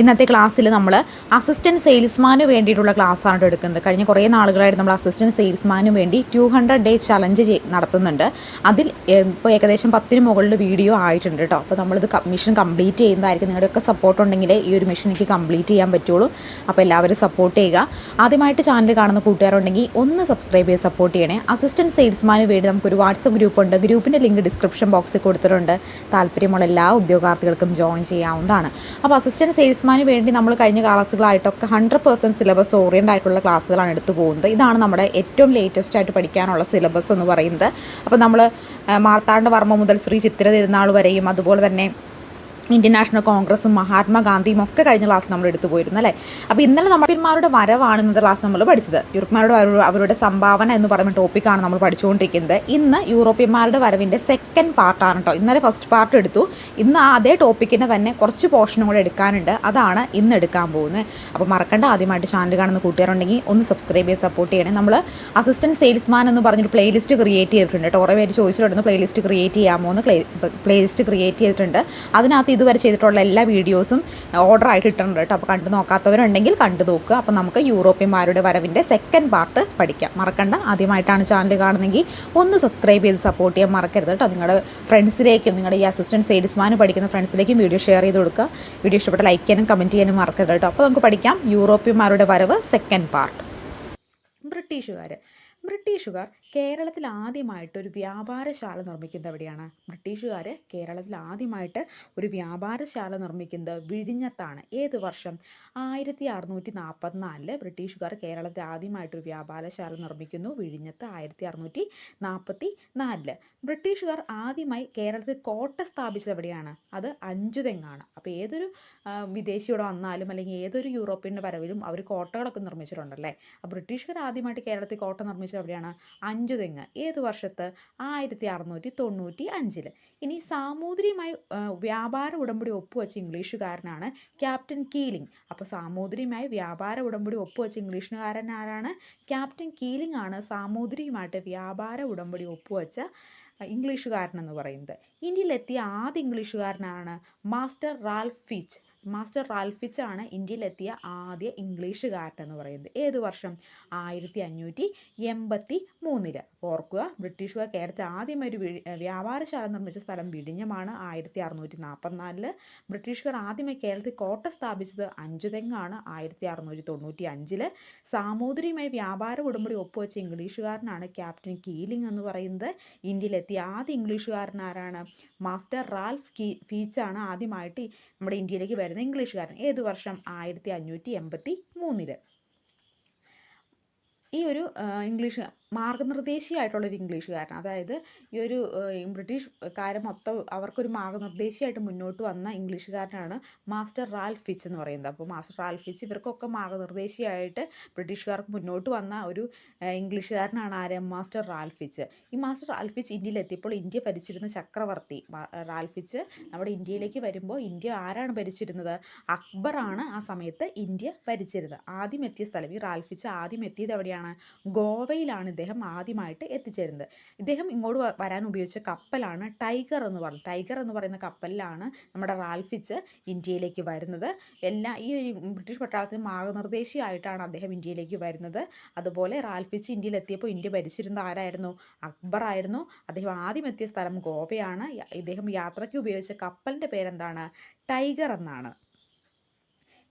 ഇന്നത്തെ ക്ലാസ്സിൽ നമ്മൾ അസിസ്റ്റന്റ് സെയിൽസ്മാന് വേണ്ടിയിട്ടുള്ള ക്ലാസ്സാണ് എടുക്കുന്നത്. കഴിഞ്ഞ കുറേ നാളുകളായിട്ട് നമ്മൾ അസിസ്റ്റന്റ് സെയിൽസ്മാന് വേണ്ടി ടു ഹൺഡ്രഡ് ഡേ ചലഞ്ച് നടത്തുന്നുണ്ട്. അതിൽ ഇപ്പോൾ ഏകദേശം പത്തിന് മുകളിൽ വീഡിയോ ആയിട്ടുണ്ട് കേട്ടോ അപ്പോൾ നമ്മളിത് മിഷൻ കംപ്ലീറ്റ് ചെയ്യുന്നതായിരിക്കും. നിങ്ങളുടെയൊക്കെ സപ്പോർട്ട് ഉണ്ടെങ്കിൽ ഈ ഒരു മിഷൻ എനിക്ക് കംപ്ലീറ്റ് ചെയ്യാൻ പറ്റുള്ളൂ. അപ്പോൾ എല്ലാവരും സപ്പോർട്ട് ചെയ്യുക. ആദ്യമായിട്ട് ചാനൽ കാണുന്ന കൂട്ടുകാരുണ്ടെങ്കിൽ ഒന്ന് സബ്സ്ക്രൈബ് ചെയ്ത് സപ്പോർട്ട് ചെയ്യണേ. അസിസ്റ്റന്റ് സെയിൽസ്മാന് വേണ്ടി നമുക്കൊരു വാട്സപ്പ് ഗ്രൂപ്പ് ഉണ്ട്. ഗ്രൂപ്പിന്റെ ലിങ്ക് ഡിസ്ക്രിപ്ഷൻ ബോക്സിൽ കൊടുത്തിട്ടുണ്ട്. താല്പര്യമുള്ള എല്ലാ ഉദ്യോഗാർത്ഥികൾക്കും ജോയിൻ ചെയ്യാവുന്നതാണ്. അപ്പോൾ അസിസ്റ്റന്റ് സെയിൽസ്മാന് വേണ്ടി നമ്മൾ കഴിഞ്ഞ ക്ലാസ്സുകളായിട്ടൊക്കെ ഹൺഡ്രഡ് പെർസെന്റ് സിലബസ് ഓറിയന്റ് ആയിട്ടുള്ള ക്ലാസ്സുകളാണ് എടുത്തു പോകുന്നത്. ഇതാണ് നമ്മുടെ ഏറ്റവും ലേറ്റസ്റ്റ് ആയിട്ട് പഠിക്കാനുള്ള സിലബസ് എന്ന് പറയുന്നത്. അപ്പോൾ നമ്മൾ മാർത്താണ്ഡ വർമ്മ മുതൽ ശ്രീ ചിത്തിര തിരുനാൾ വരെയും അതുപോലെ തന്നെ ഇന്ത്യൻ നാഷണൽ കോൺഗ്രസും മഹാത്മാഗാന്ധിയും ഒക്കെ കഴിഞ്ഞ ക്ലാസ് നമ്മൾ എടുത്തു പോയിരുന്നു അല്ലേ? അപ്പോൾ ഇന്നലെ നമ്മൾമാരുടെ വരവാണ് ഇന്നത്തെ ക്ലാസ് നമ്മൾ പഠിച്ചത്. യൂറോപ്യന്മാരുടെ അവരുടെ സംഭാവന എന്ന് പറയുന്ന ടോപ്പിക്കാണ് നമ്മൾ പഠിച്ചുകൊണ്ടിരിക്കുന്നത്. ഇന്ന് യൂറോപ്യന്മാരുടെ വരവിന്റെ സെക്കൻഡ് പാർട്ടാണ് കേട്ടോ ഇന്നലെ ഫസ്റ്റ് പാർട്ട് എടുത്തു. ഇന്ന് അതേ ടോപ്പിക്കിന്റെ തന്നെ കുറച്ച് പോർഷനും കൂടെ എടുക്കാനുണ്ട്. അതാണ് ഇന്ന് എടുക്കാൻ പോകുന്നത്. അപ്പോൾ മറക്കണ്ട ആദ്യമായിട്ട് ചാനൽ കാണുന്ന കൂട്ടുകാരുണ്ടെങ്കിൽ ഒന്ന് സബ്സ്ക്രൈബ് ചെയ്ത് സപ്പോർട്ട് ചെയ്യണേ. നമ്മൾ അസിസ്റ്റന്റ് സെയിൽസ്മാൻ എന്ന് പറഞ്ഞൊരു പ്ലേലിസ്റ്റ് ക്രിയേറ്റ് ചെയ്തിട്ടുണ്ട് കേട്ടോ കുറേ പേര് ചോദിച്ചിട്ടുണ്ട് പ്ലേലിസ്റ്റ് ക്രിയേറ്റ് ചെയ്യാമോ എന്ന് പ്ലേലിസ്റ്റ് ക്രിയേറ്റ് ചെയ്തിട്ടുണ്ട്. അതിനകത്ത് ഇതുവരെ ചെയ്തിട്ടുള്ള എല്ലാ വീഡിയോസും ഓർഡർ ആയിട്ട് ഇട്ടിട്ടുണ്ട് കേട്ടോ. അപ്പോൾ കണ്ടു നോക്കാത്തവരുണ്ടെങ്കിൽ കണ്ടു നോക്കുക. അപ്പോൾ നമുക്ക് യൂറോപ്യന്മാരുടെ വരവിന്റെ സെക്കൻഡ് പാർട്ട് പഠിക്കാം. മറക്കണ്ട. ആദ്യമായിട്ടാണ് ചാനൽ കാണുന്നെങ്കിൽ ഒന്ന് സബ്സ്ക്രൈബ് ചെയ്ത് സപ്പോർട്ട് ചെയ്യാൻ മറക്കരുത് കേട്ടോ. നിങ്ങളുടെ ഫ്രണ്ട്സിലേക്കും നിങ്ങളുടെ ഈ അസിസ്റ്റന്റ് സെയിൽസ്മാൻ പഠിക്കുന്ന ഫ്രണ്ട്സിലേക്കും വീഡിയോ ഷെയർ ചെയ്ത് കൊടുക്കുക. വീഡിയോ ഇഷ്ടപ്പെട്ട ലൈക്ക് ചെയ്യാനും കമന്റ് ചെയ്യാനും മറക്കരുത് കേട്ടോ. അപ്പോൾ നമുക്ക് പഠിക്കാം. യൂറോപ്യന്മാരുടെ വരവ് സെക്കൻഡ് പാർട്ട് ബ്രിട്ടീഷുകാർ ബ്രിട്ടീഷുകാർ കേരളത്തിൽ ആദ്യമായിട്ട് ഒരു വ്യാപാരശാല നിർമ്മിക്കുന്നത് എവിടെയാണ്? ബ്രിട്ടീഷുകാർ കേരളത്തിൽ ആദ്യമായിട്ട് ഒരു വ്യാപാരശാല നിർമ്മിക്കുന്നത് വിഴിഞ്ഞത്താണ്. ഏത് വർഷം? ആയിരത്തി അറുന്നൂറ്റി നാൽപ്പത്തിനാലിൽ ബ്രിട്ടീഷുകാർ കേരളത്തിൽ ആദ്യമായിട്ടൊരു വ്യാപാരശാല നിർമ്മിക്കുന്നു. വിഴിഞ്ഞത്ത് ആയിരത്തി അറുന്നൂറ്റി നാൽപ്പത്തി നാലിൽ ബ്രിട്ടീഷുകാർ ആദ്യമായി കേരളത്തിൽ കോട്ട സ്ഥാപിച്ചത് എവിടെയാണ്? അത് അഞ്ചുതെങ്ങാണ്. അപ്പോൾ ഏതൊരു വിദേശിയോടെ വന്നാലും അല്ലെങ്കിൽ ഏതൊരു യൂറോപ്യന്റെ വരവിലും അവർ കോട്ടകളൊക്കെ നിർമ്മിച്ചിട്ടുണ്ടല്ലേ? അപ്പോൾ ബ്രിട്ടീഷുകാർ ആദ്യമായിട്ട് കേരളത്തിൽ കോട്ട നിർമ്മിച്ചത് എവിടെയാണ്? അഞ്ചുതെങ്ങ് ഏത് വർഷത്ത്? ആയിരത്തി അറുന്നൂറ്റി തൊണ്ണൂറ്റി അഞ്ചിൽ ഇനി സാമൂതിരിയുമായി വ്യാപാര ഉടമ്പടി ഒപ്പുവെച്ച ഇംഗ്ലീഷുകാരനാണ് ക്യാപ്റ്റൻ കീലിംഗ്. അപ്പോൾ സാമൂതിരിയുമായി വ്യാപാര ഉടമ്പടി ഒപ്പുവെച്ച ഇംഗ്ലീഷുകാരൻ ആരാണ്? ക്യാപ്റ്റൻ കീലിംഗ് ആണ് സാമൂതിരിയുമായിട്ട് വ്യാപാര ഉടമ്പടി ഒപ്പുവെച്ച ഇംഗ്ലീഷുകാരൻ എന്ന് പറയുന്നത്. ഇന്ത്യയിലെത്തിയ ആദ്യ ഇംഗ്ലീഷുകാരനാണ് master Ralph Fitch. Master Ralph Fitch ആണ് ഇന്ത്യയിലെത്തിയ ആദ്യ ഇംഗ്ലീഷുകാരൻ എന്ന് പറയുന്നത്. ഏത് വർഷം? ആയിരത്തി അഞ്ഞൂറ്റി എൺപത്തി മൂന്നിൽ ഓർക്കുക ബ്രിട്ടീഷുകാർ കേരളത്തിൽ ആദ്യം ഒരു വ്യാപാരശാല നിർമ്മിച്ച സ്ഥലം വിഴിഞ്ഞമാണ് ആയിരത്തി അറുന്നൂറ്റി നാൽപ്പത്തിനാലിൽ ബ്രിട്ടീഷുകാർ ആദ്യമായി കേരളത്തിൽ കോട്ട സ്ഥാപിച്ചത് അഞ്ചുതെങ്ങാണ്? ആയിരത്തി അറുന്നൂറ്റി തൊണ്ണൂറ്റി അഞ്ചിൽ സാമൂതിരിയുമായി വ്യാപാര ഉടമ്പടി ഒപ്പുവെച്ച ഇംഗ്ലീഷുകാരനാണ് ക്യാപ്റ്റൻ കീലിംഗ് എന്ന് പറയുന്നത്. ഇന്ത്യയിലെത്തിയ ആദ്യ ഇംഗ്ലീഷുകാരൻ ആരാണ്? മാസ്റ്റർ റാൽഫ് കീ ഫീച്ചാണ് ആദ്യമായിട്ട് നമ്മുടെ ഇന്ത്യയിലേക്ക് വരുന്നത്. ഇംഗ്ലീഷുകാരൻ. ഏത് വർഷം? ആയിരത്തി അഞ്ഞൂറ്റി എൺപത്തി മൂന്നിൽ. ഈ ഒരു ഇംഗ്ലീഷ് മാർഗനിർദ്ദേശിയായിട്ടുള്ളൊരു ഇംഗ്ലീഷുകാരൻ. അതായത് ഈ ഒരു ബ്രിട്ടീഷ് കാര്യം മൊത്തം അവർക്കൊരു മാർഗനിർദ്ദേശിയായിട്ട് മുന്നോട്ട് വന്ന ഇംഗ്ലീഷുകാരനാണ് മാസ്റ്റർ റാൽ ഫിച്ച് എന്ന് പറയുന്നത്. അപ്പോൾ മാസ്റ്റർ റാൽ ഫിച്ച് ഇവർക്കൊക്കെ മാർഗനിർദ്ദേശിയായിട്ട് ബ്രിട്ടീഷുകാർക്ക് മുന്നോട്ട് വന്ന ഒരു ഇംഗ്ലീഷുകാരനാണ് ആര്? Master Ralph Fitch. ഈ മാസ്റ്റർ റാൽ ഫിച്ച് ഇന്ത്യയിലെത്തിയപ്പോൾ ഇന്ത്യ ഭരിച്ചിരുന്ന ചക്രവർത്തി റാൽ ഫിച്ച് നമ്മുടെ ഇന്ത്യയിലേക്ക് വരുമ്പോൾ ഇന്ത്യ ആരാണ് ഭരിച്ചിരുന്നത്? അക്ബറാണ് ആ സമയത്ത് ഇന്ത്യ ഭരിച്ചിരുന്നത്. ആദ്യം എത്തിയ സ്ഥലം ഈ റാൽ ഫിച്ച് ആദ്യം എത്തിയത് എവിടെയാണ്? ഗോവയിലാണ് ഇദ്ദേഹം ആദ്യമായിട്ട് എത്തിച്ചേരുന്നത്. ഇദ്ദേഹം ഇങ്ങോട്ട് വരാൻ ഉപയോഗിച്ച കപ്പലാണ് ടൈഗർ എന്ന് പറഞ്ഞു ടൈഗർ എന്ന് പറയുന്ന കപ്പലിലാണ് നമ്മുടെ റാൽഫിച്ച് ഇന്ത്യയിലേക്ക് വരുന്നത്. എല്ലാ ഈ ഒരു ബ്രിട്ടീഷ് പട്ടാളത്തിന് മാർഗനിർദ്ദേശിയായിട്ടാണ് അദ്ദേഹം ഇന്ത്യയിലേക്ക് വരുന്നത്. അതുപോലെ റാൽഫിച്ച് ഇന്ത്യയിൽ എത്തിയപ്പോൾ ഇന്ത്യ ഭരിച്ചിരുന്നത് ആരായിരുന്നു? അക്ബർ ആയിരുന്നു. അദ്ദേഹം ആദ്യം എത്തിയ സ്ഥലം ഗോവയാണ്. ഇദ്ദേഹം യാത്രയ്ക്ക് ഉപയോഗിച്ച കപ്പലിന്റെ പേരെന്താണ്? ടൈഗർ എന്നാണ്.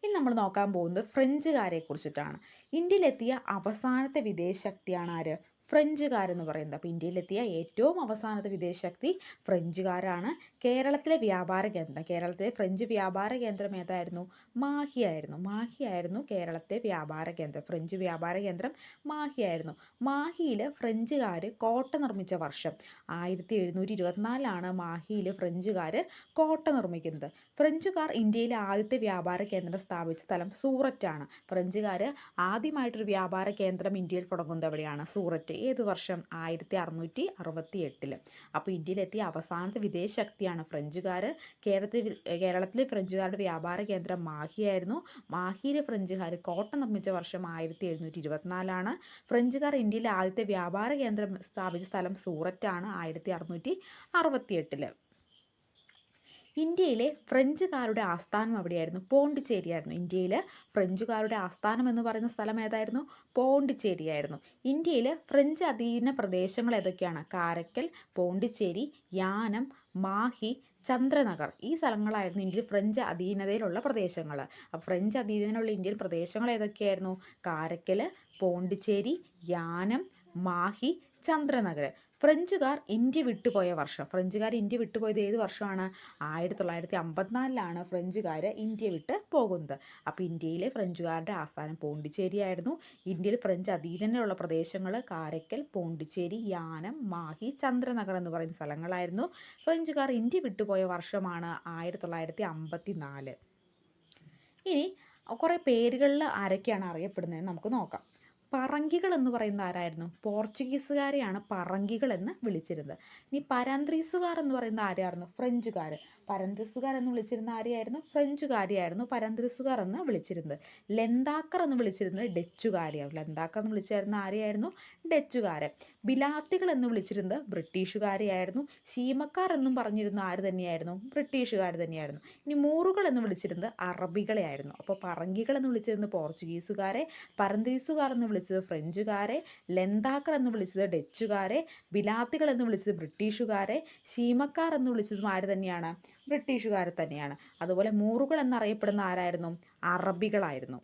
ഇനി നമ്മൾ നോക്കാൻ പോകുന്നത് ഫ്രഞ്ചുകാരെ കുറിച്ചിട്ടാണ് ഇന്ത്യയിലെത്തിയ അവസാനത്തെ വിദേശ ശക്തിയാണ് ആര്? ഫ്രഞ്ചുകാരെന്ന് പറയുന്നത്. അപ്പോൾ ഇന്ത്യയിലെത്തിയ ഏറ്റവും അവസാനത്തെ വിദേശ ശക്തി ഫ്രഞ്ചുകാരാണ്. കേരളത്തിലെ വ്യാപാര കേന്ദ്രം. കേരളത്തിലെ ഫ്രഞ്ച് വ്യാപാര കേന്ദ്രം ഏതായിരുന്നു? മാഹി ആയിരുന്നു. കേരളത്തെ വ്യാപാര കേന്ദ്രം. ഫ്രഞ്ച് വ്യാപാര കേന്ദ്രം മാഹി ആയിരുന്നു. മാഹിയിൽ ഫ്രഞ്ചുകാർ കോട്ട നിർമ്മിച്ച വർഷം ആയിരത്തി എഴുന്നൂറ്റി ഇരുപത്തിനാലിലാണ് മാഹിയിൽ ഫ്രഞ്ചുകാർ കോട്ട നിർമ്മിക്കുന്നത്. ഫ്രഞ്ചുകാർ ഇന്ത്യയിലെ ആദ്യത്തെ വ്യാപാര കേന്ദ്രം സ്ഥാപിച്ച സ്ഥലം സൂററ്റാണ്. ഫ്രഞ്ചുകാർ ആദ്യമായിട്ടൊരു വ്യാപാര കേന്ദ്രം ഇന്ത്യയിൽ തുടങ്ങുന്നത് എവിടെയാണ്? സൂററ്റ്. ഏത് വർഷം? ആയിരത്തി അറുന്നൂറ്റി അറുപത്തി എട്ടിൽ അപ്പോൾ ഇന്ത്യയിലെത്തിയ അവസാനത്തെ വിദേശ ശക്തിയാണ് ഫ്രഞ്ചുകാർ കേരളത്തിൽ കേരളത്തിലെ ഫ്രഞ്ചുകാരുടെ വ്യാപാര കേന്ദ്രം മാഹിയായിരുന്നു. മാഹിയിലെ ഫ്രഞ്ചുകാർ കോട്ട നിർമ്മിച്ച വർഷം ആയിരത്തി എഴുന്നൂറ്റി ഇരുപത്തിനാലാണ് ഫ്രഞ്ചുകാർ ഇന്ത്യയിലെ ആദ്യത്തെ വ്യാപാര കേന്ദ്രം സ്ഥാപിച്ച സ്ഥലം സൂററ്റാണ് ആയിരത്തി അറുന്നൂറ്റി അറുപത്തി എട്ടിൽ ഇന്ത്യയിലെ ഫ്രഞ്ചുകാരുടെ ആസ്ഥാനം അവിടെയായിരുന്നു. പോണ്ടിച്ചേരിയായിരുന്നു ഇന്ത്യയിൽ ഫ്രഞ്ചുകാരുടെ ആസ്ഥാനം എന്ന് പറയുന്ന സ്ഥലം ഏതായിരുന്നു? പോണ്ടിച്ചേരിയായിരുന്നു ഇന്ത്യയിൽ ഫ്രഞ്ച് അധീന പ്രദേശങ്ങൾ ഏതൊക്കെയാണ്? കാരക്കൽ പോണ്ടിച്ചേരി യാനം മാഹി ചന്ദ്രനഗർ. ഈ സ്ഥലങ്ങളായിരുന്നു ഇന്ത്യയിൽ ഫ്രഞ്ച് അധീനതയിലുള്ള പ്രദേശങ്ങൾ. അപ്പോൾ ഫ്രഞ്ച് അധീനതയിലുള്ള ഇന്ത്യൻ പ്രദേശങ്ങൾ ഏതൊക്കെയായിരുന്നു? കാരക്കൽ പോണ്ടിച്ചേരി യാനം മാഹി ചന്ദ്രനഗർ. ഫ്രഞ്ചുകാർ ഇന്ത്യ വിട്ടുപോയ വർഷം. ഫ്രഞ്ചുകാർ ഇന്ത്യ വിട്ടുപോയത് ഏത് വർഷമാണ്? ആയിരത്തി തൊള്ളായിരത്തി അമ്പത്തിനാലിലാണ് ഫ്രഞ്ചുകാർ ഇന്ത്യ വിട്ട് പോകുന്നത്. അപ്പോൾ ഇന്ത്യയിലെ ഫ്രഞ്ചുകാരുടെ ആസ്ഥാനം പോണ്ടിച്ചേരി ആയിരുന്നു. ഇന്ത്യയിൽ ഫ്രഞ്ച് അധീനതയിലുള്ള പ്രദേശങ്ങൾ കാരക്കൽ പോണ്ടിച്ചേരി യാനം മാഹി ചന്ദ്രനഗർ എന്ന് പറയുന്ന സ്ഥലങ്ങളായിരുന്നു. ഫ്രഞ്ചുകാർ ഇന്ത്യ വിട്ടുപോയ വർഷമാണ് ആയിരത്തി തൊള്ളായിരത്തി അമ്പത്തി നാല് ഇനി കുറേ പേരുകളിൽ ആരൊക്കെയാണ് അറിയപ്പെടുന്നത് നമുക്ക് നോക്കാം. പറങ്കികൾ എന്ന് പറയുന്ന ആരായിരുന്നു? പോർച്ചുഗീസുകാരെയാണ് പറങ്കികൾ എന്ന് വിളിച്ചിരുന്നത്. ഇനി പരാന്ത്രീസുകാർ എന്ന് പറയുന്ന ആരായിരുന്നു? ഫ്രഞ്ചുകാർ പരന്ത്രിസുകാർ എന്ന് വിളിച്ചിരുന്ന ആരെയായിരുന്നു? ഫ്രഞ്ചുകാരിയായിരുന്നു. പരന്തസുകാർ എന്ന് വിളിച്ചിരുന്നത്. ലെന്താക്കർ എന്ന് വിളിച്ചിരുന്നത് ഡച്ചുകാരിയാണ്. ലെന്താക്കർ എന്ന് വിളിച്ചിരുന്ന ആരെയായിരുന്നു? ഡച്ചുകാര് ബിലാത്തികൾ എന്ന് വിളിച്ചിരുന്നത് ബ്രിട്ടീഷുകാരെയായിരുന്നു. ശീമക്കാർ എന്നും പറഞ്ഞിരുന്ന ആര് തന്നെയായിരുന്നു? ബ്രിട്ടീഷുകാർ തന്നെയായിരുന്നു. ഇനി മൂറുകൾ എന്ന് വിളിച്ചിരുന്നത് അറബികളെ ആയിരുന്നു അപ്പോൾ പറങ്കികൾ എന്ന് വിളിച്ചിരുന്നത് പോർച്ചുഗീസുകാരെ പരന്തീസുകാർ എന്ന് വിളിച്ചത് ഫ്രഞ്ചുകാരെ ലെന്താക്കർ എന്ന് വിളിച്ചത് ഡച്ചുകാരെ ബിലാത്തികൾ എന്ന് വിളിച്ചത് ബ്രിട്ടീഷുകാരെ ശീമക്കാർ എന്ന് വിളിച്ചതും ആര് തന്നെയാണ്? ബ്രിട്ടീഷുകാർ തന്നെയാണ്. അതുപോലെ മൂറുകൾ എന്നറിയപ്പെടുന്ന ആരായിരുന്നു? അറബികളായിരുന്നു.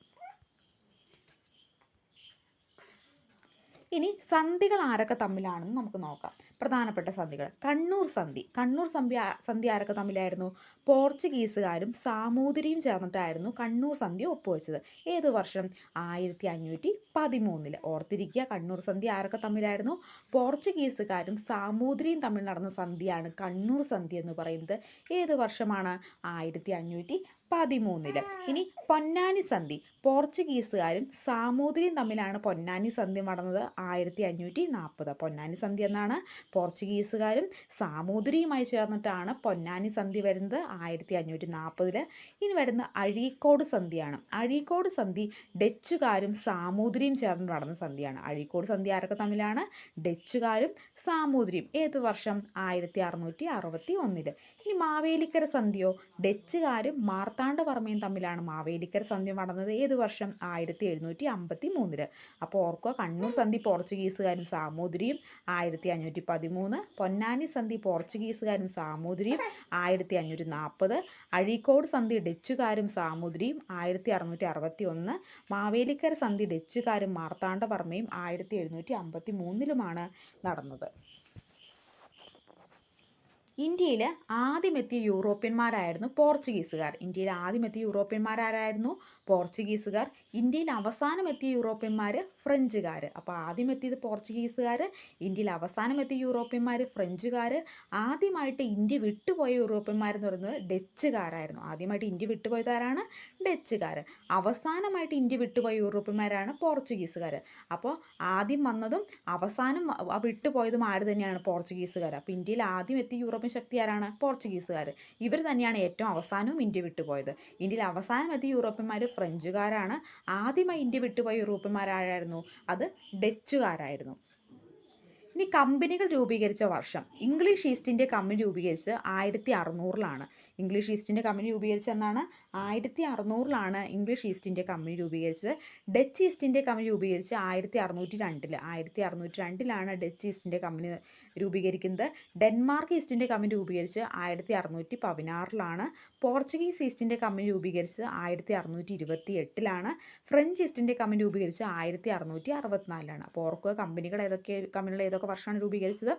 ഇനി സന്ധികൾ ആരൊക്കെ തമ്മിലാണെന്ന് നമുക്ക് നോക്കാം. പ്രധാനപ്പെട്ട സന്ധികൾ. കണ്ണൂർ സന്ധി. കണ്ണൂർ സന്ധി സന്ധി ആരൊക്കെ തമ്മിലായിരുന്നു? പോർച്ചുഗീസുകാരും സാമൂതിരിയും ചേർന്നിട്ടായിരുന്നു കണ്ണൂർ സന്ധി ഒപ്പുവെച്ചത്. ഏത് വർഷം? ആയിരത്തി അഞ്ഞൂറ്റി പതിമൂന്നിൽ ഓർത്തിരിക്കുക കണ്ണൂർ സന്ധി ആരൊക്കെ തമ്മിലായിരുന്നു? പോർച്ചുഗീസുകാരും സാമൂതിരിയും തമ്മിൽ നടന്ന സന്ധിയാണ് കണ്ണൂർ സന്ധി എന്ന് പറയുന്നത്. ഏത് വർഷമാണ്? ആയിരത്തി അഞ്ഞൂറ്റി പതിമൂന്നിൽ ഇനി പൊന്നാനി സന്ധി. പോർച്ചുഗീസുകാരും സാമൂതിരിയും തമ്മിലാണ് പൊന്നാനി സന്ധി നടന്നത് ആയിരത്തി അഞ്ഞൂറ്റി നാൽപ്പത് പൊന്നാനി സന്ധി എന്നാണ് പോർച്ചുഗീസുകാരും സാമൂതിരിയുമായി ചേർന്നിട്ടാണ് പൊന്നാനി സന്ധി വരുന്നത് ആയിരത്തി അഞ്ഞൂറ്റി നാൽപ്പതിൽ ഇനി വരുന്ന അഴീക്കോട് സന്ധിയാണ്. അഴീക്കോട് സന്ധി ഡച്ചുകാരും സാമൂതിരിയും ചേർന്ന് നടന്ന സന്ധിയാണ്. അഴീക്കോട് സന്ധി ആരൊക്കെ തമ്മിലാണ്? ഡച്ചുകാരും സാമൂതിരിയും. ഏത് വർഷം? ആയിരത്തി അറുന്നൂറ്റി അറുപത്തി ഒന്നിൽ ഇനി മാവേലിക്കര സന്ധിയോ? ഡച്ചുകാരും മാർത്താണ്ഡവർമ്മയും തമ്മിലാണ് മാവേലിക്കര സന്ധി നടന്നത്. ഏത് വർഷം ആയിരത്തി എഴുന്നൂറ്റി അമ്പത്തി മൂന്നിൽ അപ്പോൾ ഓർക്കുക കണ്ണൂർ സന്ധി പോർച്ചുഗീസുകാരും സാമൂതിരിയും ആയിരത്തി അഞ്ഞൂറ്റി പതിമൂന്ന് പൊന്നാനി സന്ധി പോർച്ചുഗീസുകാരും സാമൂതിരിയും ആയിരത്തി അഞ്ഞൂറ്റി നാൽപ്പത് അഴീക്കോട് സന്ധി ഡച്ചുകാരും സാമൂതിരിയും ആയിരത്തി അറുന്നൂറ്റി അറുപത്തി ഒന്ന് മാവേലിക്കര സന്ധി ഡച്ചുകാരും മാർത്താണ്ഡവർമ്മയും ആയിരത്തി എഴുന്നൂറ്റി അമ്പത്തി മൂന്നിലുമാണ് നടന്നത്. ഇന്ത്യയിൽ ആദ്യമെത്തിയ യൂറോപ്യന്മാരായിരുന്നു പോർച്ചുഗീസുകാർ. ഇന്ത്യയിൽ ആദ്യമെത്തിയ യൂറോപ്യന്മാരാരായിരുന്നു പോർച്ചുഗീസുകാർ. ഇന്ത്യയിൽ അവസാനം എത്തിയ യൂറോപ്യന്മാർ ഫ്രഞ്ചുകാർ അപ്പോൾ ആദ്യം എത്തിയത് പോർച്ചുഗീസുകാർ ഇന്ത്യയിൽ അവസാനം എത്തിയ യൂറോപ്യന്മാർ ഫ്രഞ്ചുകാർ ആദ്യമായിട്ട് ഇന്ത്യ വിട്ടുപോയ യൂറോപ്യന്മാരെന്ന് പറയുന്നത് ഡച്ചുകാരായിരുന്നു. ആദ്യമായിട്ട് ഇന്ത്യ വിട്ടുപോയതാരാണ് ഡച്ചുകാർ അവസാനമായിട്ട് ഇന്ത്യ വിട്ടുപോയ യൂറോപ്യന്മാരാണ് പോർച്ചുഗീസുകാർ അപ്പോൾ ആദ്യം വന്നതും അവസാനം വിട്ടുപോയതും ആര് തന്നെയാണ്? പോർച്ചുഗീസുകാർ അപ്പോൾ ഇന്ത്യയിൽ ആദ്യം എത്തിയ യൂറോപ്യൻ ശക്തി ആരാണ് പോർച്ചുഗീസുകാർ ഇവർ തന്നെയാണ് ഏറ്റവും അവസാനവും ഇന്ത്യ വിട്ടുപോയത്. ഇന്ത്യയിൽ അവസാനം എത്തിയ യൂറോപ്യന്മാർ ഫ്രഞ്ചുകാരാണ്. ആദ്യമായി ഇന്ത്യ വിട്ടുപോയ യൂറോപ്യന്മാരായിരുന്നു അത് ഡച്ചുകാരായിരുന്നു. ഇനി കമ്പനികൾ രൂപീകരിച്ച വർഷം. ഇംഗ്ലീഷ് ഈസ്റ്റ് ഇന്ത്യ കമ്പനി രൂപീകരിച്ച് ആയിരത്തി അറുന്നൂറിലാണ്. ഇംഗ്ലീഷ് ഈസ്റ്റ് ഇന്ത്യ കമ്പനി രൂപീകരിച്ചെന്നാണ് ആയിരത്തി അറുന്നൂറിലാണ് ഇംഗ്ലീഷ് ഈസ്റ്റ് ഇന്ത്യ കമ്പനി രൂപീകരിച്ചത്. ഡച്ച് ഈസ്റ്റ് ഇന്ത്യ കമ്പനി രൂപീകരിച്ച് ആയിരത്തി അറുന്നൂറ്റി രണ്ടിൽ ആയിരത്തി അറുന്നൂറ്റി രണ്ടിലാണ് ഡച്ച് ഈസ്റ്റ് ഇന്ത്യ കമ്പനി രൂപീകരിക്കുന്നത്. ഡെൻമാർക്ക് ഈസ്റ്റ് ഇന്ത്യ കമ്പനി രൂപീകരിച്ച് ആയിരത്തി അറുന്നൂറ്റി പതിനാറിലാണ് പോർച്ചുഗീസ് ഈസ്റ്റ് ഇന്ത്യ കമ്പനി രൂപീകരിച്ച് ആയിരത്തി അറുന്നൂറ്റി ഇരുപത്തി എട്ടിലാണ് ഫ്രഞ്ച് ഈസ്റ്റ് ഇന്ത്യ കമ്പനി രൂപീകരിച്ച് ആയിരത്തി അറുന്നൂറ്റി അറുപത്തിനാലിലാണ് അപ്പോൾ ഓർക്കുക കമ്പനികൾ ഏതൊക്കെ കമ്പനികൾ ഏതൊക്കെ വർഷമാണ് രൂപീകരിച്ചത്?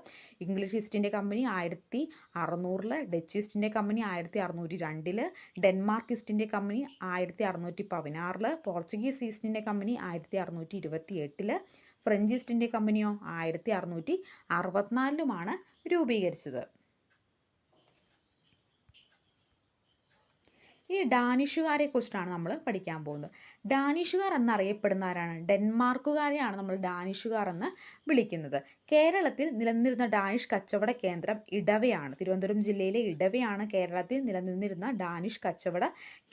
ഇംഗ്ലീഷ് ഈസ്റ്റ് ഇന്ത്യ കമ്പനി ആയിരത്തി അറുന്നൂറിൽ ഡച്ച് ഈസ്റ്റ് ഇന്ത്യ കമ്പനി ആയിരത്തി അറുന്നൂറ്റി രണ്ടിൽ ഡെൻമാർക്ക് ഈസ്റ്റ് ഇന്ത്യ കമ്പനി ആയിരത്തി അറുന്നൂറ്റി പതിനാറിൽ പോർച്ചുഗീസ് ഈസ്റ്റ് ഇന്ത്യ കമ്പനി ആയിരത്തി അറുന്നൂറ്റി ഇരുപത്തി എട്ടിൽ ഫ്രഞ്ച് ഈസ്റ്റ് ഇന്ത്യ കമ്പനിയോ ആയിരത്തി അറുന്നൂറ്റി അറുപത്തിനാലിലുമാണ് രൂപീകരിച്ചത്. ഈ ഡാനിഷുകാരെ കുറിച്ചിട്ടാണ് നമ്മൾ പഠിക്കാൻ പോകുന്നത്. ഡാനിഷുകാർ എന്നറിയപ്പെടുന്ന ആരാണ് ഡെൻമാർക്കുകാരെയാണ് നമ്മൾ ഡാനിഷുകാർ എന്ന് വിളിക്കുന്നത്. കേരളത്തിൽ നിലനിന്നിരുന്ന ഡാനിഷ് കച്ചവട കേന്ദ്രം ഇടവയാണ്. തിരുവനന്തപുരം ജില്ലയിലെ ഇടവയാണ് കേരളത്തിൽ നിലനിന്നിരുന്ന ഡാനിഷ് കച്ചവട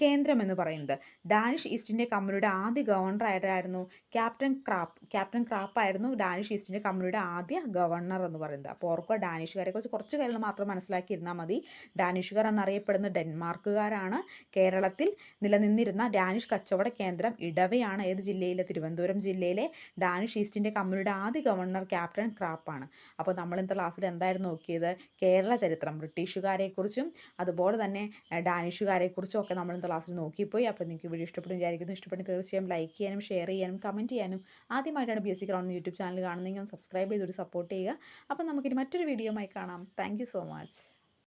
കേന്ദ്രം എന്ന് പറയുന്നത്. ഡാനിഷ് ഈസ്റ്റ് ഇന്ത്യ കമ്പനിയുടെ ആദ്യ ഗവർണർ ആയിട്ടായിരുന്നു ക്യാപ്റ്റൻ ക്രാപ്പ് ക്യാപ്റ്റൻ ക്രാപ്പ് ആയിരുന്നു ഡാനിഷ് ഈസ്റ്റ് ഇന്ത്യ കമ്പനിയുടെ ആദ്യ ഗവർണർ എന്ന് പറയുന്നത്. അപ്പോൾ ഓർക്കുക ഡാനിഷുകാരെ കുറിച്ച് കുറച്ച് കാര്യങ്ങൾ മാത്രം മനസ്സിലാക്കിയിരുന്നാൽ മതി. ഡാനിഷുകാർ എന്നറിയപ്പെടുന്ന ഡെൻമാർക്കുകാരാണ് കേരളത്തിൽ നിലനിന്നിരുന്ന ഡാനിഷ് കച്ചവട കേന്ദ്രം ഇടവയാണ്. ഏത് ജില്ലയിലെ? തിരുവനന്തപുരം ജില്ലയിലെ ഡാനിഷ് ഈസ്റ്റ് ഇന്ത്യ കമ്പനിയുടെ ആദ്യ ഗവർണർ ക്യാപ്റ്റൻ ക്രാപ്പാണ്. അപ്പോൾ നമ്മൾ ഇന്നത്തെ ക്ലാസ്സിൽ എന്തായിരുന്നു നോക്കിയത്? കേരള ചരിത്രം ബ്രിട്ടീഷുകാരെക്കുറിച്ചും അതുപോലെ തന്നെ ഡാനിഷുകാരെക്കുറിച്ചും ഒക്കെ നമ്മൾ ഇന്നത്തെ ക്ലാസ്സിൽ നോക്കിപ്പോയി. അപ്പോൾ നിങ്ങൾക്ക് വീഡിയോ ഇഷ്ടപ്പെടും വിചാരിക്കുന്നു. ഇഷ്ടപ്പെടും തീർച്ചയായും ലൈക്ക് ചെയ്യാനും ഷെയർ ചെയ്യാനും കമന്റ് ചെയ്യാനും ആദ്യമായിട്ടാണ് B S C ground YouTube channel കാണുന്നതെങ്കിൽ ഒന്ന് സബ്സ്ക്രൈബ് ചെയ്തൊരു സപ്പോർട്ട് ചെയ്യുക. അപ്പോൾ നമുക്കിനി മറ്റൊരു വീഡിയോ ആയി കാണാം. Thank so much.